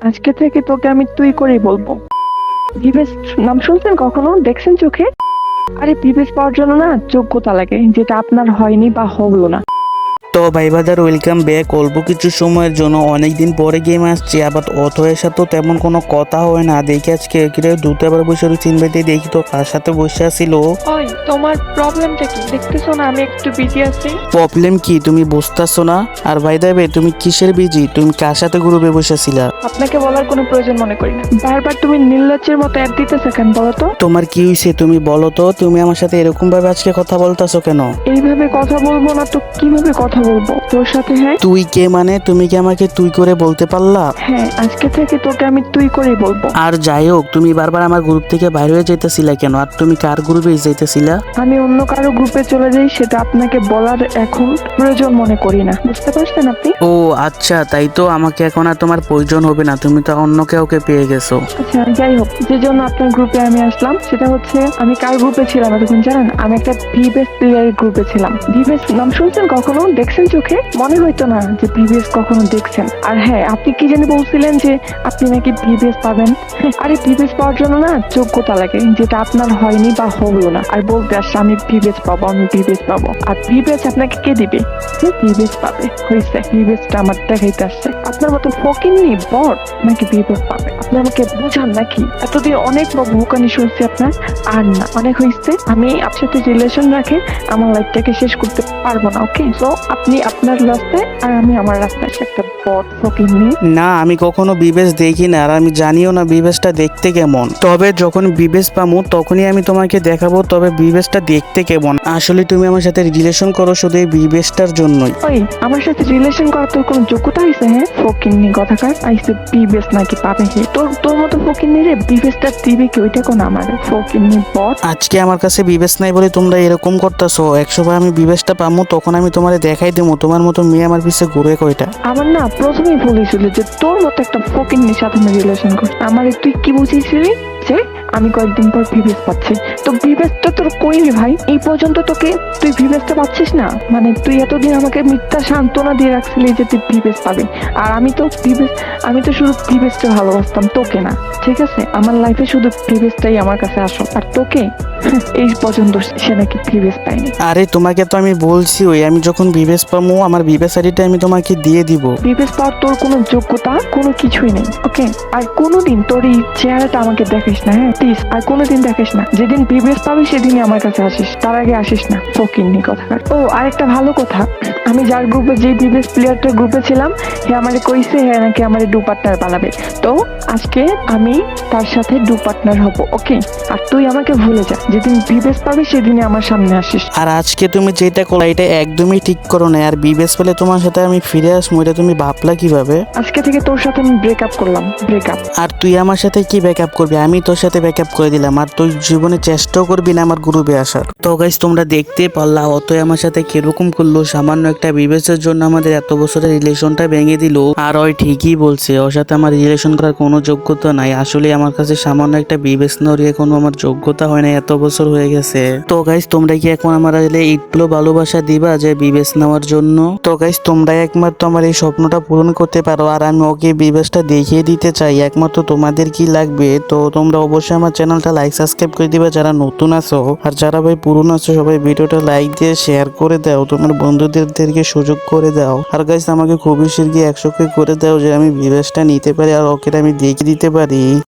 আজকে থেকে তোকে আমি তুই করেই বলব। বিবেশ নাম শুনছেন কখনো? দেখছেন চোখে? আরে বিবেশ পাওয়ার জন্য না যোগ্যতা লাগে, যেটা আপনার হয়নি বা হলো না। তো ভাই বাদার ওয়েলকাম ব্যাক অল্প কিছু সময়ের জন্য অনেকদিন পরে গেম আসছে আবার অথয়ের সাথে তেমন কোনো কথা হয় না। দেখি আজকে কিরে দুটো আবার বসে রয়েছে চিনবাইতে দেখি তো কার সাথে বসে আসিল। ওই তোমার প্রবলেমটা কি? দেখতেছো না আমি একটু বিজি আছি। প্রবলেম কি? তুমি বসতেছো না? আর ভাই দেবে তুমি কিসের বিজি তুমি কার সাথে গ্রুপে বসে বসেছিলা আপনাকে বলার কোনো প্রয়োজন মনে করি না। বারবার তুমি নির্লজ্জের মতো অ্যাড দিতেছো কেন বলো তো? তোমার কি হয়েছে তুমি বলো তো তুমি আমার সাথে এরকম ভাবে আজকে কথা বলতেছো কেন? এইভাবে কথা বলব না তো কীভাবে কথা বলব। তোর সাথে হ্যাঁ? তুই কে মানে? তুমি কি আমাকে তুই করে বলতে পারলা? হ্যাঁ আজকে থেকে তোকে আমি তুই করেই বলব। আর যাই হোক তুমি বারবার আমার গ্রুপ থেকে বাইরে হয়ে যাইতেছিলা কেন? আর তুমি কার গ্রুপে যাইতেছিলা? আমি অন্য কারও গ্রুপে চলে যাই সেটা আপনাকে বলার এখন প্রয়োজন মনে করি না। বুঝতে পারছেন আপনি? ও আচ্ছা তাই তো আমাকে এখন আর তোমার প্রয়োজন হবে না। তুমি তো অন্য কাউকে পেয়ে গেছো। আচ্ছা যাই হোক যে জন্য আপনার গ্রুপে আমি আসলাম সেটা হচ্ছে আমি কার গ্রুপে ছিলাম এতক্ষণ জানেন? আমি একটা ভিবেস প্লেয়ারের গ্রুপে ছিলাম। ভিবেস নাম শুনছেন কখনো? দেখছেন? চোখে? মনে হইতো না যে ভিবেস কখনো দেখছেন। আর হ্যাঁ আপনি কি জানি বলছিলেন যে আপনি নাকি ভিবেস পাবেন? আরে ভিবেস পাওয়ার জন্য না যোগ্যতা লাগে, যেটা আপনার হয়নি বা হলো না। আর বলতে আসছে আমি ভিবেস পাবো, আমি ভিবেস পাবো। আর ভিবেস আপনাকে কে দিবে? ভিবেস পাবে? হয়েছে ভিবেসটা আমার দেখাইতে আসছে। আপনার মতো ফকিনি বট নাকি ভিবেস পাবে? আপনি আমাকে বুঝান নাকি? এতদিন অনেক ভোকানি শুনছি আপনার। আর না অনেক হয়েছে। আমি আপনার সাথে রিলেশন রাখে আমার লাইফটাকে শেষ করতে পারব না ওকে তো আপনি আপনার রাস্তায় আর আমি আমার রাস্তায় একটা বট ফকিনি না আমি কখনো বিবেশ দেখি না আর আমি জানিও না বিবেশটা দেখতে কেমন। তবে যখন বিবেশ পামু তখনই আমি তোমাকে দেখাবো তবে বিবেশটা দেখতে কেমন। আসলে তুমি আমার সাথে রিলেশন করো শুধু এই বিবেশটার জন্যই। ওই আমার সাথে রিলেশন করার তোর কোনো যোগ্যতা হয়েছে হ্যাঁ? ফকিন্নি কথাকার। আইসে বিবেস নাকি পাবে তোর তোর মতো ফকির রে বিবেচটা দিবে কি? ওইটা কোন আমার ফকিন্নি বট আজকে আমার কাছে বিবেচ নাই বলে তোমরা এরকম করতেছো। একশোবার আমি বিবেচটা পামু তখন আমি তোমারে দেখাই দেবো তোমার মতো মেয়ে আমার পিছে ঘুরে কয়টা। আমার না প্রথমেই ভুল হয়েছিল যে তোর মতো একটা ফকিন্নির সাথে আমি রিলেশন কর। আমার তুই কি বুঝিয়েছিলি? যে আমি কয়েকদিন পর ভিভেস পাচ্ছি তো ভিভেসটা তোর কইনি ভাই এই পর্যন্ত তোকে তুই ভিভেসটা পাচ্ছিস না মানে তুই এতদিন আমাকে মিথ্যা সান্ত্বনা দিয়ে রাখছিলি যে তুই ভিভেস পাবি আর আমি তো ভিভেস আমি তো শুধু ভিভেসটা ভালোবাসতাম তোকে না ঠিক আছে আমার লাইফে শুধু ভিভেসটাই আমার কাছে আসো আর তোকে এই পর্যন্ত সে নাকি ভিভেস পায়নি আরে তোমাকে তো আমি বলছি ওই আমি যখন বিবেশ পাবো আমার বিবেশ আইডিটা আমি তোমাকে দিয়ে দিব বিবেশ পাওয়ার তোর কোনো যোগ্যতা কোনো কিছুই নেই ওকে আর কোনোদিন তোর এই চেহারাটা আমাকে দেখিস না হ্যাঁ প্লিজ আর কোনোদিন দেখিস না। যেদিন বিবেশ পাবি সেদিনই আমার কাছে আসিস তার আগে আসিস না ফকিন্নি কথা। ও আরেকটা ভালো কথা আমি যার গ্রুপে যে বিবেশ প্লেয়ারটার গ্রুপে ছিলাম হে আমারে কইছে হে নাকি আমার ডু পার্টনার বানাবে। তো আজকে আমি তার সাথে ডু পার্টনার হব ওকে আর তুই আমাকে ভুলে যা যেদিন বিবেশ পাবি সেদিনই আমার সামনে আসিস। আর আজকে তুমি যেটা করো এটা একদমই ঠিক করো না আর বিবেশ পেলে তোমার সাথে আমি ফিরে আসব এটা তুমি ভাবলা কীভাবে? আজকে থেকে তোর সাথে আমি ব্রেকআপ করলাম ব্রেকআপ আর তুই আমার সাথে কি ব্যাকআপ করবি? আমি তোর সাথে ব্যাক আপ করে দিলাম আর তুই জীবনে চেষ্টাও করবি না আমার গ্রুপে আসার। তো গাইস তোমরা দেখতে পারলা অতই আমার সাথে কীরকম করল? সামান্য একটা বিবেচের জন্য আমাদের এত বছরের রিলেশনটা ভেঙে দিল। আর ওই ঠিকই বলছে, ওর সাথে আমার রিলেশন করার কোনো যোগ্যতা নাই। আসলে আমার কাছে সামান্য একটা বিবেচ নড়িয়ে কোনো আমার যোগ্যতা হয় না এত বছর হয়ে গেছে। তো গাইস তোমরা কি এখন আমার একটু ভালোবাসা দিবা যে বিবেচ নেওয়ার জন্য? তো গাইস তোমরা একমাত্র আমার এই স্বপ্নটা পূরণ করতে পারো, আর আমি ওকে বিবেচটা দেখিয়ে দিতে চাই। একমাত্র তোমাদের কি লাগবে? তো তোমরা অবশ্যই আমার চ্যানেলটা লাইক সাবস্ক্রাইব করে দিবা যারা নতুন আছো। আর যারা ভাই পুরনো আছো, সবাই ভিডিওটা লাইক দিয়ে শেয়ার করে দাও। তোমার বন্ধুদেরকে সুযোগ করে দাও। আর গাইস আমাকে খুবই শিরগি একশো করে দাও যে আমি বিবেচটা নিতে পারি আর ওকে আমি দেখিয়ে দিতে পারি।